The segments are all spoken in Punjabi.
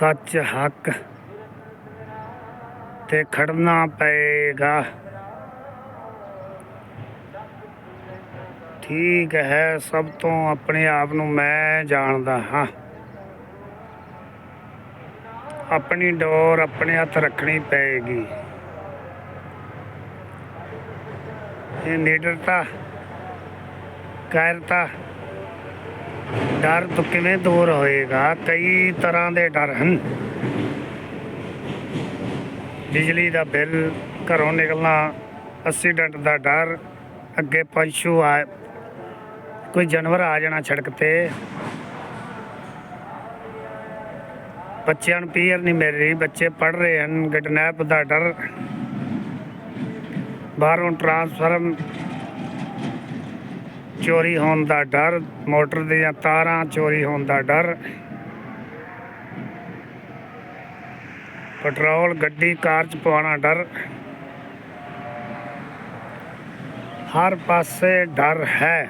ਸੱਚ ਹੱਕ ਤੇ ਖੜਨਾ ਪਏਗਾ। ਠੀਕ ਹੈ, ਸਭ ਤੋਂ ਆਪਣੇ ਆਪ ਨੂੰ ਮੈਂ ਜਾਣਦਾ ਹਾਂ। ਆਪਣੀ ਡੋਰ ਆਪਣੇ ਹੱਥ ਰੱਖਣੀ ਪਏਗੀ। ਇਹ ਨੀਡਰਤਾ, ਕਾਇਰਤਾ ਡਰ ਤੋਂ ਕਿਵੇਂ ਦੂਰ ਹੋਏਗਾ? ਕਈ ਤਰ੍ਹਾਂ ਦੇ ਡਰ ਹਨ। ਬਿਜਲੀ ਦਾ ਬਿੱਲ, ਘਰੋਂ ਨਿਕਲਣਾ ਐਕਸੀਡੈਂਟ ਦਾ ਡਰ, ਅੱਗੇ ਪਸ਼ੂ ਆ, ਕੋਈ ਜਾਨਵਰ ਆ ਜਾਣਾ ਸੜਕ ਤੇ। ਬੱਚਿਆਂ ਨੂੰ ਪੀਅਰ ਨਹੀਂ ਮਿਲ ਰਹੀ, ਬੱਚੇ ਪੜ ਰਹੇ ਹਨ, ਕਿਡਨੈਪ ਦਾ ਡਰ। ਬਾਹਰੋਂ ਟਰਾਂਸਫਾਰਮ ਚੋਰੀ ਹੋਣ ਦਾ ਡਰ, ਮੋਟਰ ਦੀਆਂ ਤਾਰਾਂ ਚੋਰੀ ਹੋਣ ਦਾ ਡਰ। ਪੈਟਰੋਲ, ਗੱਡੀ, ਕਾਰ ਚ ਪਵਾਉਣਾ ਡਰ। ਹਰ ਪਾਸੇ ਡਰ ਹੈ।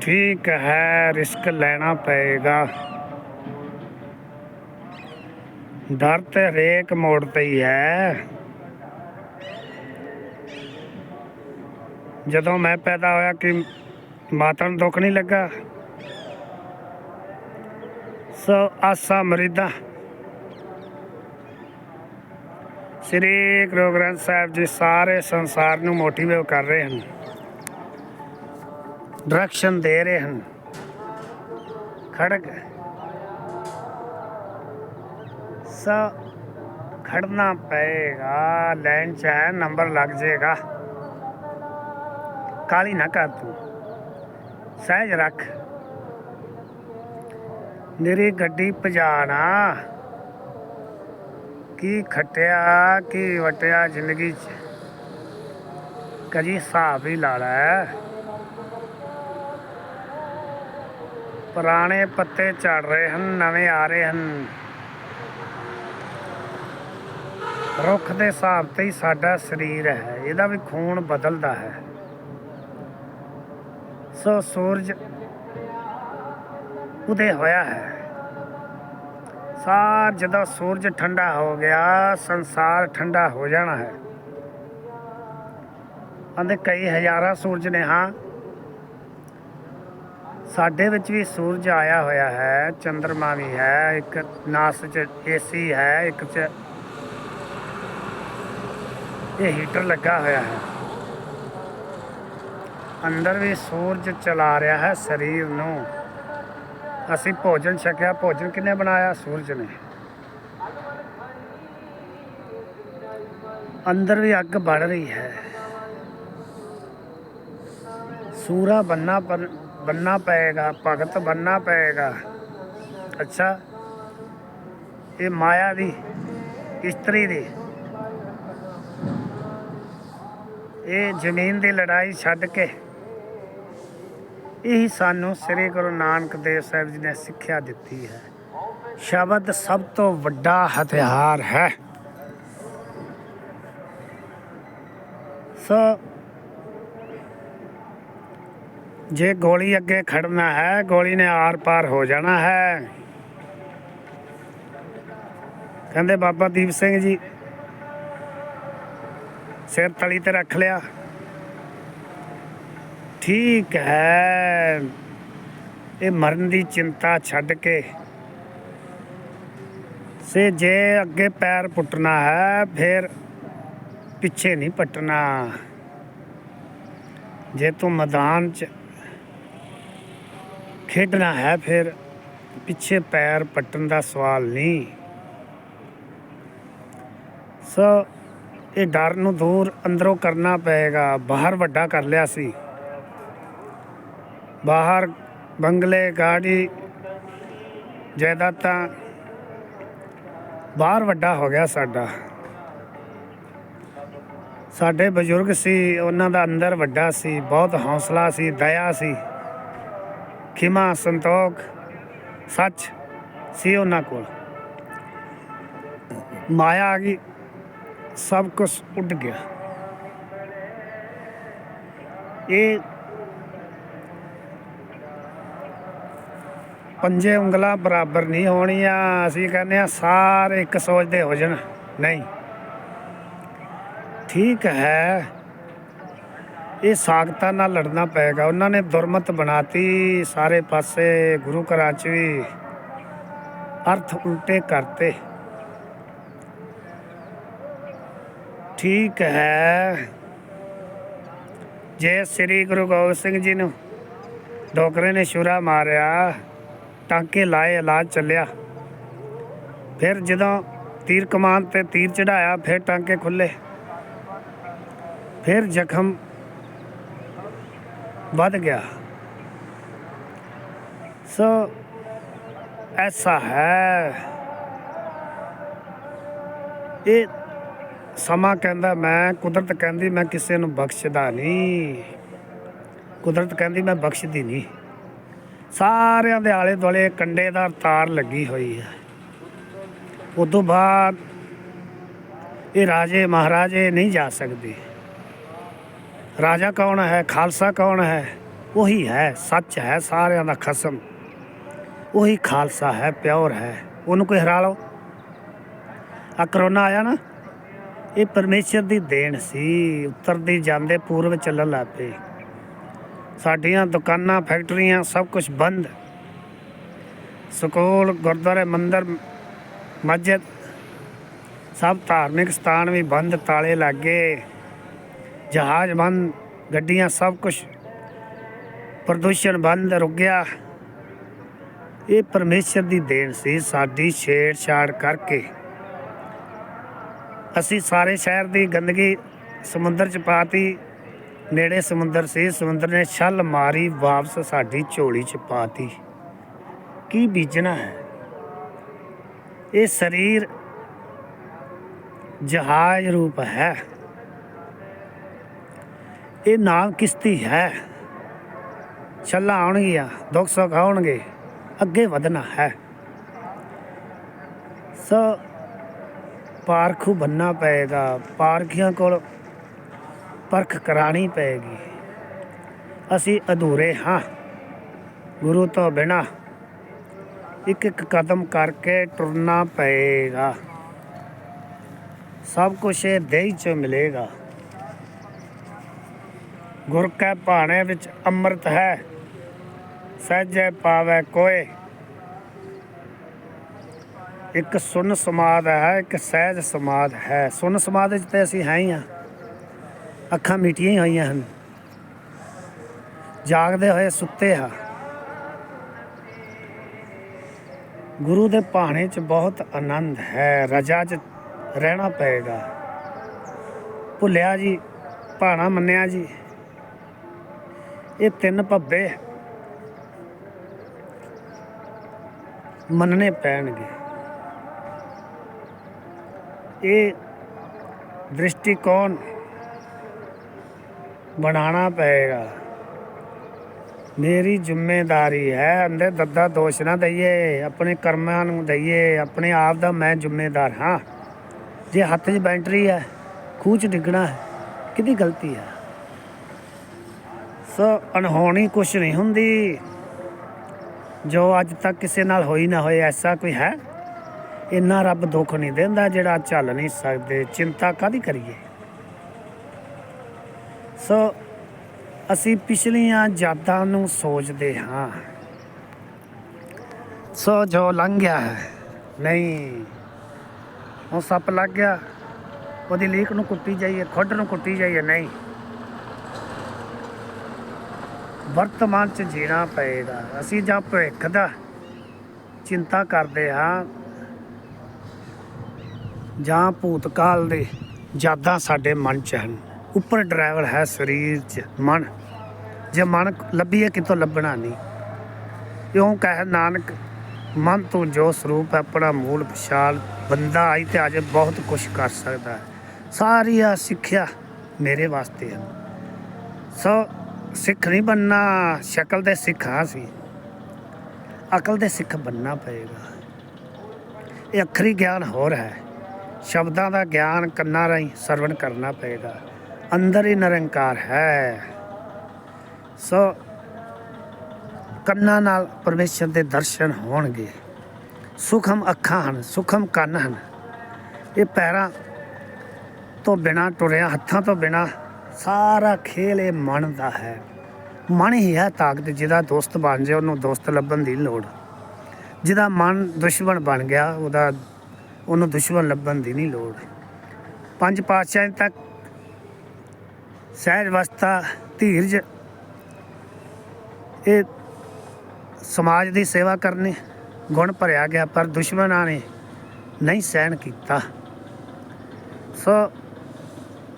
ਠੀਕ ਹੈ, ਰਿਸਕ ਲੈਣਾ ਪਏਗਾ। ਡਰ ਤੇ ਹਰੇਕ ਮੋੜ ਤੇ ਹੀ ਹੈ। ਜਦੋਂ ਮੈਂ ਪੈਦਾ ਹੋਇਆ ਕਿ ਮਾਤਾ ਨੂੰ ਦੁੱਖ ਨਹੀਂ ਲੱਗਾ, ਸੋ ਆਸਾ ਮਰੀਦਾ। ਸ੍ਰੀ ਗੁਰੂ ਗ੍ਰੰਥ ਸਾਹਿਬ ਜੀ ਸਾਰੇ ਸੰਸਾਰ ਨੂੰ ਮੋਟੀਵੇਟ ਕਰ ਰਹੇ ਹਨ ਡਾਇਰੈਕਸ਼ਨ ਦੇ ਰਹੇ ਹਨ ਖੜਕ ਸੋ ਖੜਨਾ ਪਏਗਾ ਲਾਈਨ ਚ ਹੈ ਨੰਬਰ ਲੱਗ ਜਾਏਗਾ। ਕਾਲੀ ਨਾ ਕਰ ਤੂੰ। ਸਹਿਜ ਰੱਖ। ਮੇਰੀ ਗੱਡੀ ਭਜਾਣਾ। ਕੀ ਖਟਿਆ, ਕੀ ਵਟਿਆ ਜ਼ਿੰਦਗੀ ਚ। ਕਦੀ ਹਿਸਾਬ ਹੀ ਲਾ ਲੈ। ਪੁਰਾਣੇ ਪੱਤੇ ਝੜ ਰਹੇ ਹਨ, ਨਵੇਂ ਆ ਰਹੇ ਹਨ। ਰੁੱਖ ਦੇ ਹਿਸਾਬ ਤੇ ਹੀ ਸਾਡਾ ਸਰੀਰ ਹੈ, ਇਹਦਾ ਵੀ ਖੂਨ ਬਦਲਦਾ ਹੈ। ਸੋ ਸੂਰਜ ਉਦੇ ਹੋਇਆ ਹੈ। ਸਾਰ ਜਦੋਂ ਸੂਰਜ ਠੰਡਾ ਹੋ ਗਿਆ, ਸੰਸਾਰ ਠੰਡਾ ਹੋ ਜਾਣਾ ਹੈ। ਅੰਦੇ ਕਈ ਹਜ਼ਾਰਾਂ ਸੂਰਜ ਨੇ ਹਾਂ। ਸਾਡੇ ਵਿੱਚ ਵੀ ਸੂਰਜ ਆਇਆ ਹੋਇਆ ਹੈ ਚੰ드ਰਮਾ ਵੀ ਹੈ, ਇੱਕ ਨਾਸ ਚ ਏਸੀ ਹੈ, ਇੱਕ ਚ ਇਹ ਹੀਟਰ ਲੱਗਾ ਹੋਇਆ ਹੈ। ਅੰਦਰ ਵੀ ਸੂਰਜ ਚਲਾ ਰਿਹਾ ਹੈ ਸਰੀਰ ਨੂੰ। ਅਸੀਂ ਭੋਜਨ ਛਕਿਆ, ਭੋਜਨ ਕਿਨੇ ਬਣਾਇਆ? ਸੂਰਜ ਨੇ। ਅੰਦਰ ਵੀ ਅੱਗ ਬੜ ਰਹੀ ਹੈ। ਸੂਰਾ ਬੰਨਾ ਪਰ ਬੰਨਾ ਪਏਗਾ, ਭਗਤ ਬੰਨਾ ਪਏਗਾ। ਅੱਛਾ, ਇਹ ਮਾਇਆ ਦੀ ਇਸਤਰੀ ਦੀ। ਇਹ ਜ਼ਮੀਨ ਦੀ ਲੜਾਈ ਛੱਡ ਕੇ ਇਹੀ ਸਾਨੂੰ ਸ੍ਰੀ ਗੁਰੂ ਨਾਨਕ ਦੇਵ ਸਾਹਿਬ ਜੀ ਨੇ ਸਿੱਖਿਆ ਦਿੱਤੀ ਹੈ। ਸ਼ਬਦ ਸਭ ਤੋਂ ਵੱਡਾ ਹਥਿਆਰ ਹੈ। ਸੋ ਜੇ ਗੋਲੀ ਅੱਗੇ ਖੜਨਾ ਹੈ, ਗੋਲੀ ਨੇ ਆਰ ਪਾਰ ਹੋ ਜਾਣਾ ਹੈ। ਕਹਿੰਦੇ ਬਾਬਾ ਦੀਪ ਸਿੰਘ ਜੀ, ਸਿਰ ਤਲੀ ਤੇ ਰੱਖ ਲਿਆ। ਠੀਕ ਹੈ। ਇਹ ਮਰਨ ਦੀ ਚਿੰਤਾ ਛੱਡ ਕੇ। ਸੇ ਜੇ ਅੱਗੇ ਪੈਰ ਪੁੱਟਣਾ ਹੈ, ਫਿਰ ਪਿੱਛੇ ਨਹੀਂ ਪਟਣਾ। ਜੇ ਤੂੰ ਮੈਦਾਨ 'ਚ ਖੇਡਣਾ ਹੈ, ਫਿਰ ਪਿੱਛੇ ਪੈਰ ਪੱਟਣ ਦਾ ਸਵਾਲ ਨਹੀਂ। ਸੋ ਇਹ ਡਰ ਨੂੰ ਦੂਰ ਅੰਦਰੋਂ ਕਰਨਾ ਪਏਗਾ। ਬਾਹਰ ਵੱਡਾ ਕਰ ਲਿਆ ਸੀ। ਬਾਹਰ ਬੰਗਲੇ, ਗਾੜੀ ਜਾਇਦਾਦਾਂ ਬਾਹਰ ਵੱਡਾ ਹੋ ਗਿਆ ਸਾਡਾ। ਸਾਡੇ ਬਜ਼ੁਰਗ ਸੀ, ਉਹਨਾਂ ਦਾ ਅੰਦਰ ਵੱਡਾ ਸੀ, ਬਹੁਤ ਹੌਸਲਾ ਸੀ, ਦਇਆ ਸੀ, ਖਿਮਾ, ਸੰਤੋਖ, ਸੱਚ ਸੀ ਉਹਨਾਂ ਕੋਲ। ਮਾਇਆ ਆ ਗਈ, ਸਭ ਕੁਝ ਉੱਡ ਗਿਆ। ਇਹ ਪੰਜੇ ਉਂਗਲਾਂ ਬਰਾਬਰ ਨਹੀਂ ਹੋਣੀਆਂ, ਅਸੀਂ ਕਹਿੰਦੇ ਆ ਸਾਰੇ ਇੱਕ ਸੋਚਦੇ ਹੋ ਜਾਣ। ਨਹੀਂ। ਠੀਕ ਹੈ। ਇਹ ਸਾਖਤਾਂ ਨਾਲ ਲੜਨਾ ਪਏਗਾ। ਉਹਨਾਂ ਨੇ ਦੁਰਮਤ ਬਣਾਤੀ। ਸਾਰੇ ਪਾਸੇ ਗੁਰੂ ਘਰਾਂ 'ਚ ਵੀ ਅਰਥ ਉਲਟੇ ਕਰਤੇ। ਠੀਕ ਹੈ। ਜੇ ਸ੍ਰੀ ਗੁਰੂ ਗੋਬਿੰਦ ਸਿੰਘ ਜੀ ਨੂੰ ਡੋਕਰੇ ਨੇ ਛੁਰਾ ਮਾਰਿਆ ਟਾਂਕੇ ਲਾਏ, ਇਲਾਜ ਚੱਲਿਆ। ਫਿਰ ਜਦੋਂ ਤੀਰ ਕਮਾਨ ਤੇ ਤੀਰ ਚੜਾਇਆ ਫਿਰ ਟਾਂਕੇ ਖੁੱਲੇ ਫਿਰ ਜ਼ਖਮ ਵੱਧ ਗਿਆ। ਸੋ, ਐਸਾ ਹੈ। ਇਹ ਸਮਾਂ ਕਹਿੰਦਾ ਮੈਂ, ਕੁਦਰਤ ਕਹਿੰਦੀ ਮੈਂ ਕਿਸੇ ਨੂੰ ਬਖਸ਼ਦਾ ਨਹੀਂ। ਕੁਦਰਤ ਕਹਿੰਦੀ ਮੈਂ ਬਖਸ਼ਦੀ ਨਹੀਂ। ਸਾਰਿਆਂ ਦੇ ਆਲੇ ਦੁਆਲੇ ਕੰਡੇ ਤਾਰ ਲੱਗੀ ਹੋਈ ਹੈ। ਉਦੋਂ ਬਾਅਦ ਇਹ ਰਾਜੇ ਮਹਾਰਾਜੇ ਨਹੀਂ ਜਾ ਸਕਦੇ। ਰਾਜਾ ਕੌਣ ਹੈ, ਖਾਲਸਾ ਕੌਣ ਹੈ? ਉਹੀ ਹੈ, ਸੱਚ ਹੈ, ਸਾਰਿਆਂ ਦਾ ਖਸਮ। ਉਹੀ ਖਾਲਸਾ ਹੈ, ਪਿਓਰ ਹੈ। ਉਹਨੂੰ ਕੋਈ ਹਰਾ ਲਓ। ਆ ਕਰੋਨਾ ਆਇਆ ਨਾ। ਇਹ ਪਰਮੇਸ਼ਰ ਦੀ ਦੇਣ ਸੀ। ਉੱਤਰ ਦੀ ਜਾਂਦੇ ਪੂਰਬ ਚੱਲਣ ਲੱਗ ਪਏ। ਸਾਡੀਆਂ ਦੁਕਾਨਾਂ, ਫੈਕਟਰੀਆਂ ਸਭ ਕੁਝ ਬੰਦ। ਸਕੂਲ, ਗੁਰਦੁਆਰੇ, ਮੰਦਰ, ਮਸਜਿਦ ਸਭ ਧਾਰਮਿਕ ਸਥਾਨ ਵੀ ਬੰਦ, ਤਾਲੇ ਲੱਗੇ। ਜਹਾਜ਼ ਬੰਦ, ਗੱਡੀਆਂ ਸਭ ਕੁਝ ਪ੍ਰਦੂਸ਼ਣ ਬੰਦ ਰੁਕ ਗਿਆ ਇਹ ਪਰਮੇਸ਼ਰ ਦੀ ਦੇਣ ਸੀ ਸਾਡੀ ਛੇੜਛਾੜ ਕਰਕੇ। ਅਸੀਂ ਸਾਰੇ ਸ਼ਹਿਰ ਦੀ ਗੰਦਗੀ ਸਮੁੰਦਰ ਚ ਪਾਤੀ ਨੇੜੇ ਸਮੁੰਦਰ ਸੀ, ਸਮੁੰਦਰ ਨੇ ਛੱਲ ਮਾਰੀ, ਵਾਪਸ ਸਾਡੀ ਝੋਲੀ ਚ ਪਾਤੀ ਕੀ ਬੀਜਣਾ ਹੈ? ਇਹ ਸਰੀਰ ਜਹਾਜ਼ ਰੂਪ ਹੈ। ਇਹ ਨਾਮ ਕਿਸ਼ਤੀ ਹੈ। ਛੱਲਾ ਆਉਣਗੀਆਂ, ਦੁੱਖ ਸੁੱਖ ਆਉਣਗੇ, ਅੱਗੇ ਵਧਣਾ ਹੈ। ਸੋ ਪਾਰਖੂ ਬੰਨਾ ਪਏਗਾ, ਪਾਰਖੀਆਂ ਕੋਲ ਪਰਖ ਕਰਾਣੀ ਪਏਗੀ। ਅਸੀਂ ਅਧੂਰੇ ਹਾਂ। ਗੁਰੂ ਤੋਂ ਬਿਨਾ ਇੱਕ ਇੱਕ ਕਦਮ ਕਰਕੇ ਟੁਰਨਾ ਪਏਗਾ। ਸਭ ਕੁਝ ਇਹ ਦੇਹ ਚ ਮਿਲੇਗਾ। ਗੁਰ ਕੈ ਭਾਣੇ ਵਿੱਚ ਅੰਮ੍ਰਿਤ ਹੈ। ਸਹਿਜੇ ਪਾਵੇ ਕੋਏ। ਇੱਕ ਸੁਨ ਸਮਾਦ ਹੈ, ਇੱਕ ਸਹਿਜ ਸਮਾਦ ਹੈ। ਸੁਨ ਸਮਾਦ ਵਿੱਚ ਤੇ ਅਸੀਂ ਹੈ ਹੀ ਆ ਅੱਖਾਂ ਮੀਟੀਆਂ ਹੀ ਹੋਈਆਂ ਹਨ। ਜਾਗਦੇ ਹੋਏ ਸੁੱਤੇ ਹਾਂ। ਗੁਰੂ ਦੇ ਭਾਣੇ 'ਚ ਬਹੁਤ ਆਨੰਦ ਹੈ। ਰਜਾ 'ਚ ਰਹਿਣਾ ਪਏਗਾ। ਭੁੱਲਿਆ ਜੀ, ਭਾਣਾ ਮੰਨਿਆ ਜੀ। ਇਹ ਤਿੰਨ ਭੱਬੇ ਮੰਨਣੇ ਪੈਣਗੇ। ਇਹ ਦ੍ਰਿਸ਼ਟੀਕੋਣ ਬਣਾਉਣਾ ਪਏਗਾ। ਮੇਰੀ ਜ਼ਿੰਮੇਵਾਰੀ ਹੈ, ਅੰਦਰ ਦੱਦਾ ਦੋਸ਼ ਨਾ ਦਈਏ, ਆਪਣੇ ਕਰਮਾਂ ਨੂੰ ਦਈਏ, ਆਪਣੇ ਆਪ ਦਾ ਮੈਂ ਜ਼ਿੰਮੇਦਾਰ ਹਾਂ। ਜੇ ਹੱਥ 'ਚ ਬੈਟਰੀ ਹੈ, ਖੂਹ 'ਚ ਡਿੱਗਣਾ ਹੈ, ਕਿਹਦੀ ਗਲਤੀ ਹੈ? ਸੋ ਅਨਹੋਣੀ ਕੁਛ ਨਹੀਂ ਹੁੰਦੀ। ਜੋ ਅੱਜ ਤੱਕ ਕਿਸੇ ਨਾਲ ਹੋਈ ਨਾ ਹੋਏ, ਐਸਾ ਕੋਈ ਹੈ? ਇੰਨਾ ਰੱਬ ਦੁੱਖ ਨਹੀਂ ਦਿੰਦਾ ਜਿਹੜਾ ਚੱਲ ਨਹੀਂ ਸਕਦੇ। ਚਿੰਤਾ ਕਾਦੀ ਕਰੀਏ? ਸੋ ਅਸੀਂ ਪਿਛਲੀਆਂ ਯਾਦਾਂ ਨੂੰ ਸੋਚਦੇ ਹਾਂ। ਸੋ ਜੋ ਲੰਘ ਗਿਆ ਹੈ, ਨਹੀਂ, ਉਹ ਸੱਪ ਲੱਗ ਗਿਆ। ਉਹਦੀ ਲੀਕ ਨੂੰ ਕੁੱਟੀ ਜਾਈਏ, ਖੁੱਡ ਨੂੰ ਕੁੱਟੀ ਜਾਈਏ, ਨਹੀਂ। ਵਰਤਮਾਨ ਚ ਜੀਣਾ ਪਏਗਾ। ਅਸੀਂ ਜਾਂ ਭਵਿੱਖ ਦਾ ਚਿੰਤਾ ਕਰਦੇ ਹਾਂ, ਜਾਂ ਭੂਤਕਾਲ ਦੇ ਯਾਦਾਂ ਸਾਡੇ ਮਨ ਚ ਹਨ। ਉੱਪਰ ਡਰਾਈਵਰ ਹੈ ਸਰੀਰ ਚ, ਮਨ। ਜੇ ਮਨ ਲੱਭੀਏ, ਕਿਤੋਂ ਲੱਭਣਾ ਨਹੀਂ। ਕਿਉਂ ਕਹਿ ਨਾਨਕ, ਮਨ ਤੋਂ ਜੋ ਸਰੂਪ ਆਪਣਾ ਮੂਲ ਵਿਸ਼ਾਲ ਬੰਦਾ ਆਈ ਤੇ ਅਜੇ ਬਹੁਤ ਕੁਝ ਕਰ ਸਕਦਾ ਹੈ। ਸਾਰੀ ਆ ਸਿੱਖਿਆ ਮੇਰੇ ਵਾਸਤੇ ਹੈ ਸੋ ਸਿੱਖ ਨਹੀਂ ਬੰਨਾ ਸ਼ਕਲ ਦੇ ਸਿੱਖ ਹਾਂ ਸੀ ਅਕਲ ਦੇ ਸਿੱਖ ਬੰਨਾ ਪਏਗਾ। ਇਹ ਅਖਰੀ ਗਿਆਨ ਹੋਰ ਹੈ। ਸ਼ਬਦਾਂ ਦਾ ਗਿਆਨ ਕੰਨਾਂ ਰਾਹੀਂ ਸਰਵਣ ਕਰਨਾ ਪਏਗਾ। ਅੰਦਰ ਹੀ ਨਿਰੰਕਾਰ ਹੈ। ਸੋ ਕੰਨਾਂ ਨਾਲ ਪਰਮੇਸ਼ਰ ਦੇ ਦਰਸ਼ਨ ਹੋਣਗੇ। ਸੁਖਮ ਅੱਖਾਂ ਹਨ, ਸੁਖਮ ਕੰਨ ਹਨ। ਇਹ ਪੈਰਾਂ ਤੋਂ ਬਿਨਾ ਟੁਰਿਆ, ਹੱਥਾਂ ਤੋਂ ਬਿਨਾ ਸਾਰਾ ਖੇਲ ਇਹ ਮਨ ਦਾ ਹੈ। ਮਨ ਹੀ ਹੈ ਤਾਕਤ, ਜਿਹਦਾ ਦੋਸਤ ਬਣ ਜਾਏ, ਉਹਨੂੰ ਦੋਸਤ ਲੱਭਣ ਦੀ ਲੋੜ। ਜਿਹਦਾ ਮਨ ਦੁਸ਼ਮਣ ਬਣ ਗਿਆ, ਉਹਦਾ ਉਹਨੂੰ ਦੁਸ਼ਮਣ ਲੱਭਣ ਦੀ ਨਹੀਂ ਲੋੜ। ਪੰਜ ਪਾਤਸ਼ਾਹਾਂ ਤੱਕ ਸਹਿਜ ਅਵਸਥਾ, ਧੀਰਜ, ਇਹ ਸਮਾਜ ਦੀ ਸੇਵਾ ਕਰਨੇ ਗੁਣ ਭਰਿਆ ਗਿਆ, ਪਰ ਦੁਸ਼ਮਣਾਂ ਨੇ ਨਹੀਂ ਸਹਿਣ ਕੀਤਾ। ਸੋ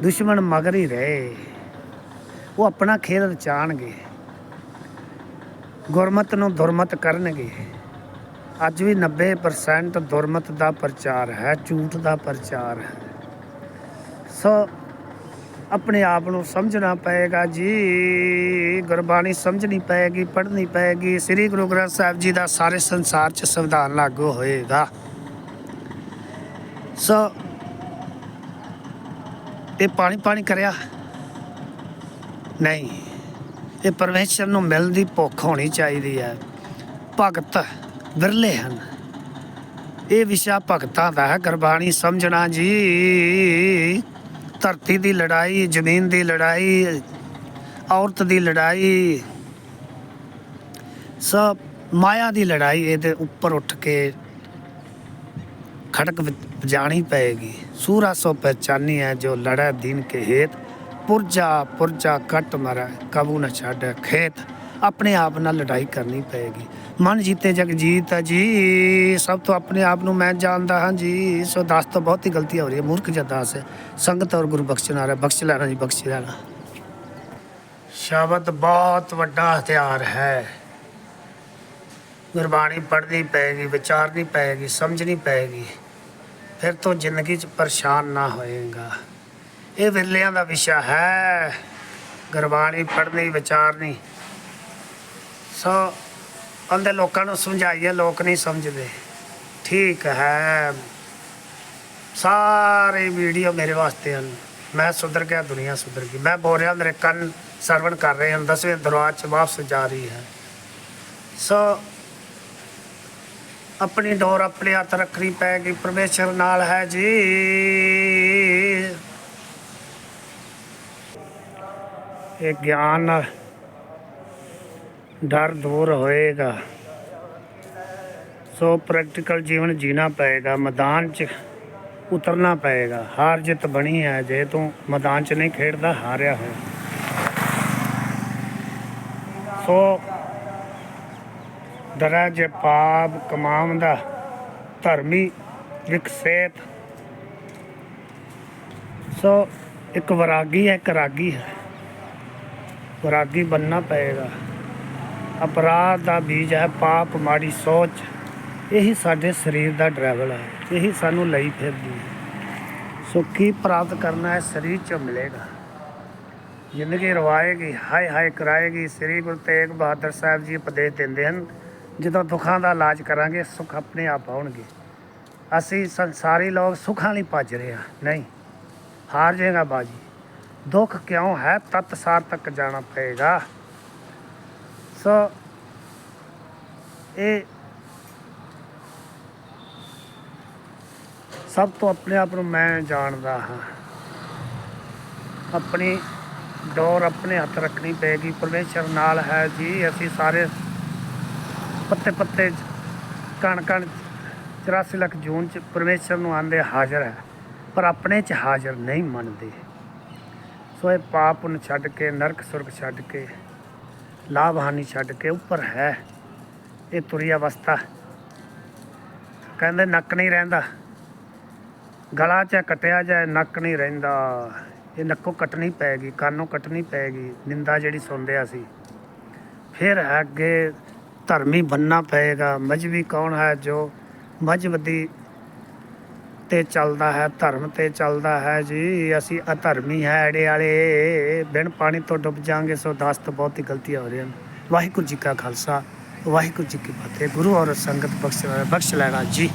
ਦੁਸ਼ਮਣ ਮਗਰ ਹੀ ਰਹੇ। ਉਹ ਆਪਣਾ ਖੇਲ ਰਚਾਣਗੇ। ਗੁਰਮਤ ਨੂੰ ਦੁਰਮਤ ਕਰਨਗੇ। ਅੱਜ ਵੀ 90% ਦੁਰਮਤ ਦਾ ਪ੍ਰਚਾਰ ਹੈ, ਝੂਠ ਦਾ ਪ੍ਰਚਾਰ ਹੈ। ਸੋ ਆਪਣੇ ਆਪ ਨੂੰ ਸਮਝਣਾ ਪਏਗਾ ਜੀ। ਗੁਰਬਾਣੀ ਸਮਝਣੀ ਪਏਗੀ, ਪੜ੍ਹਨੀ ਪਏਗੀ। ਸ੍ਰੀ ਗੁਰੂ ਗ੍ਰੰਥ ਸਾਹਿਬ ਜੀ ਦਾ ਸਾਰੇ ਸੰਸਾਰ 'ਚ ਸੰਵਿਧਾਨ ਲਾਗੂ ਹੋਏਗਾ। ਸੋ, ਇਹ ਪਾਣੀ ਪਾਣੀ ਕਰਿਆ? ਨਹੀਂ। ਇਹ ਪਰਮੇਸ਼ਰ ਨੂੰ ਮਿਲਣ ਦੀ ਭੁੱਖ ਹੋਣੀ ਚਾਹੀਦੀ ਹੈ। ਭਗਤ ਵਿਰਲੇ ਹਨ। ਇਹ ਵਿਸ਼ਾ ਭਗਤਾਂ ਦਾ ਹੈ। ਗੁਰਬਾਣੀ ਸਮਝਣਾ ਜੀ। ਧਰਤੀ ਦੀ ਲੜਾਈ, ਜ਼ਮੀਨ ਦੀ ਲੜਾਈ, ਔਰਤ ਦੀ ਲੜਾਈ, ਸਭ ਮਾਇਆ ਦੀ ਲੜਾਈ ਇਹਦੇ ਉੱਪਰ ਉੱਠ ਕੇ ਖੜਕ ਜਾਣੀ ਪਏਗੀ। ਸੂਰਾ ਸੋ ਪਹਿਚਾਨੀ ਹੈ, ਜੋ ਲੜਾ ਦੀਨ ਕੇ ਹੇਤ। ਪੁਰਜਾ ਪੁਰਜਾ ਕੱਟ ਮਰਾ, ਕਬੂ ਨਾ ਛੱਡ ਖੇਤ। ਆਪਣੇ ਆਪ ਨਾਲ ਲੜਾਈ ਕਰਨੀ ਪਏਗੀ। ਮਨ ਜੀਤੇ ਜਗ ਜੀਤ ਹੈ ਜੀ। ਸਭ ਤੋਂ ਆਪਣੇ ਆਪ ਨੂੰ ਮੈਂ ਜਾਣਦਾ ਹਾਂ ਜੀ। ਸੋ ਦਾਸ ਤੋਂ ਬਹੁਤ ਹੀ ਗਲਤੀ ਹੋ ਰਹੀ ਹੈ, ਮੂਰਖ ਜਦਾਸ ਹੈ ਸੰਗਤ ਔਰ ਗੁਰੂ ਬਖਸ਼ਣ ਆ ਬਖਸ਼ ਲੈਣਾ ਜੀ, ਬਖਸ਼ ਲੈਣਾ ਸ਼ਬਦ ਬਹੁਤ ਵੱਡਾ ਹਥਿਆਰ ਹੈ। ਗੁਰਬਾਣੀ ਪੜ੍ਹਨੀ ਪਏਗੀ ਵਿਚਾਰਨੀ ਪਏਗੀ, ਸਮਝਣੀ ਪਏਗੀ। ਫਿਰ ਤੋਂ ਜ਼ਿੰਦਗੀ 'ਚ ਪਰੇਸ਼ਾਨ ਨਾ ਹੋਏਗਾ। ਇਹ ਵਿਰਲਿਆਂ ਦਾ ਵਿਸ਼ਾ ਹੈ। ਗੁਰਬਾਣੀ ਪੜ੍ਹਨੀ, ਵਿਚਾਰਨੀ। ਸੋ ਅੰਦੇ ਲੋਕਾਂ ਨੂੰ ਸਮਝਾਈਏ, ਲੋਕ ਨਹੀਂ ਸਮਝਦੇ। ਠੀਕ ਹੈ। ਸਾਰੇ ਵੀਡੀਓ ਮੇਰੇ ਵਾਸਤੇ ਹਨ। ਮੈਂ ਸੁਧਰ ਗਿਆ, ਦੁਨੀਆ ਸੁਧਰ ਗਈ। ਮੈਂ ਬੋਲ ਰਿਹਾ, ਮੇਰੇ ਕੰਨ ਸਰਵਣ ਕਰ ਰਹੇ ਹਨ। ਦਸਵੇਂ ਦਰਵਾਜ਼ੇ 'ਚ ਵਾਪਸ ਜਾ ਰਹੀ ਹੈ। ਸੋ ਆਪਣੀ ਡੋਰ ਆਪਣੇ ਹੱਥ ਰੱਖਣੀ ਪੈਗੀ ਪਰਮੇਸ਼ਰ ਨਾਲ ਹੈ ਜੀ। ਇਹ ਗਿਆਨ ਡਰ ਦੂਰ ਹੋਏਗਾ। ਸੋ ਪ੍ਰੈਕਟੀਕਲ ਜੀਵਨ ਜੀਣਾ ਪਏਗਾ, ਮੈਦਾਨ 'ਚ ਉਤਰਨਾ ਪਏਗਾ। ਹਾਰ ਜਿੱਤ ਬਣੀ ਹੈ, ਜੇ ਤੂੰ ਮੈਦਾਨ 'ਚ ਨਹੀਂ ਖੇਡਦਾ, ਹਾਰਿਆ ਹੋਇਆ। ਸੋ ਦਰਜ ਜੇ ਪਾਪ ਕਮਾਉਂਦਾ ਧਰਮੀ ਵਿਕਸੇਤ। ਸੋ ਇੱਕ ਵਰਾਗੀ ਹੈ, ਇੱਕ ਰਾਗੀ ਹੈ। ਵਰਾਗੀ ਬੰਨਣਾ ਪਏਗਾ। ਅਪਰਾਧ ਦਾ ਬੀਜ ਹੈ ਪਾਪ, ਮਾੜੀ ਸੋਚ। ਇਹੀ ਸਾਡੇ ਸਰੀਰ ਦਾ ਡਰਾਈਵਰ ਹੈ। ਇਹੀ ਸਾਨੂੰ ਲਈ ਫਿਰਦੀ ਹੈ। ਸੋ ਕੀ ਪ੍ਰਾਪਤ ਕਰਨਾ ਹੈ? ਸਰੀਰ 'ਚੋਂ ਮਿਲੇਗਾ। ਜ਼ਿੰਦਗੀ ਰਵਾਏਗੀ, ਹਾਏ ਹਾਏ ਕਰਾਏਗੀ। ਸ੍ਰੀ ਗੁਰੂ ਤੇਗ ਬਹਾਦਰ ਸਾਹਿਬ ਜੀ ਉਪਦੇਸ਼ ਦਿੰਦੇ ਹਨ, ਜਦੋਂ ਦੁੱਖਾਂ ਦਾ ਇਲਾਜ ਕਰਾਂਗੇ, ਸੁੱਖ ਆਪਣੇ ਆਪ ਆਉਣਗੇ। ਅਸੀਂ ਸੰਸਾਰੀ ਲੋਕ ਸੁੱਖਾਂ ਲਈ ਭੱਜ ਰਹੇ ਹਾਂ। ਨਹੀਂ, ਹਾਰ ਜਾਏਗਾ ਬਾਜੀ। ਦੁੱਖ ਕਿਉਂ ਹੈ? ਤਤ ਸਾਰ ਤੱਕ ਜਾਣਾ ਪਏਗਾ। ਸੋ। ਇਹ ਸਭ ਤੋਂ ਆਪਣੇ ਆਪ ਨੂੰ ਮੈਂ ਜਾਣਦਾ ਹਾਂ। ਆਪਣੀ ਡੋਰ ਆਪਣੇ ਹੱਥ ਰੱਖਣੀ ਪਏਗੀ। ਪਰਮੇਸ਼ਰ ਨਾਲ ਹੈ ਜੀ। ਅਸੀਂ ਸਾਰੇ ਪੱਤੇ ਪੱਤੇ 'ਚ, ਕਣ ਕਣ 'ਚ, 84 ਲੱਖ ਜੂਨ ਚ ਪਰਮੇਸ਼ਰ ਨੂੰ ਆਂਦੇ ਹਾਜ਼ਰ ਹੈ ਪਰ ਆਪਣੇ ਚ ਹਾਜ਼ਰ ਨਹੀਂ ਮੰਨਦੇ। ਸੋ ਇਹ ਪਾਪ ਨੂੰ ਛੱਡ ਕੇ ਨਰਕ ਸੁਰਗ ਛੱਡ ਕੇ ਲਾਭ ਹਾਨੀ ਛੱਡ ਕੇ ਉੱਪਰ ਹੈ। ਇਹ ਤੁਰੀ ਅਵਸਥਾ। ਕਹਿੰਦੇ ਨੱਕ ਨਹੀਂ ਰਹਿੰਦਾ। ਗਲਾ ਚ ਕਟਿਆ ਜਾਏ, ਨੱਕ ਨਹੀਂ ਰਹਿੰਦਾ। ਇਹ ਨੱਕੋਂ ਕੱਟਣੀ ਪੈਗੀ, ਕੰਨੋਂ ਕੱਟਣੀ ਪੈਗੀ। ਨਿੰਦਾ ਜਿਹੜੀ ਸੁਣਦੇ ਸੀ ਫਿਰ ਅੱਗੇ ਧਰਮੀ ਬੰਨਾ ਪਏਗਾ। ਮਜਬੀ ਕੌਣ ਹੈ ਜੋ ਮਜਬਦੀ ਤੇ ਚੱਲਦਾ ਹੈ, ਧਰਮ ਤੇ ਚੱਲਦਾ ਹੈ ਜੀ। ਅਸੀਂ ਅਧਰਮੀ ਹੈ ਐੜੇ ਵਾਲੇ। ਬਿਨ ਪਾਣੀ ਤੋਂ ਡੁੱਬ ਜਾਾਂਗੇ ਸੋ ਦਾਸ ਤੋਂ ਬਹੁਤ ਹੀ ਗਲਤੀਆਂ ਹੋ ਰਹੀਆਂ ਹਨ ਵਾਹਿਗੁਰੂ ਜੀ ਕਾ ਖਾਲਸਾ, ਵਾਹਿਗੁਰੂ ਜੀ ਕੀ ਫਤਿਹ। ਗੁਰੂ ਔਰ ਸੰਗਤ ਬਖਸ਼ ਬਖਸ਼ ਲੈਣਾ ਜੀ।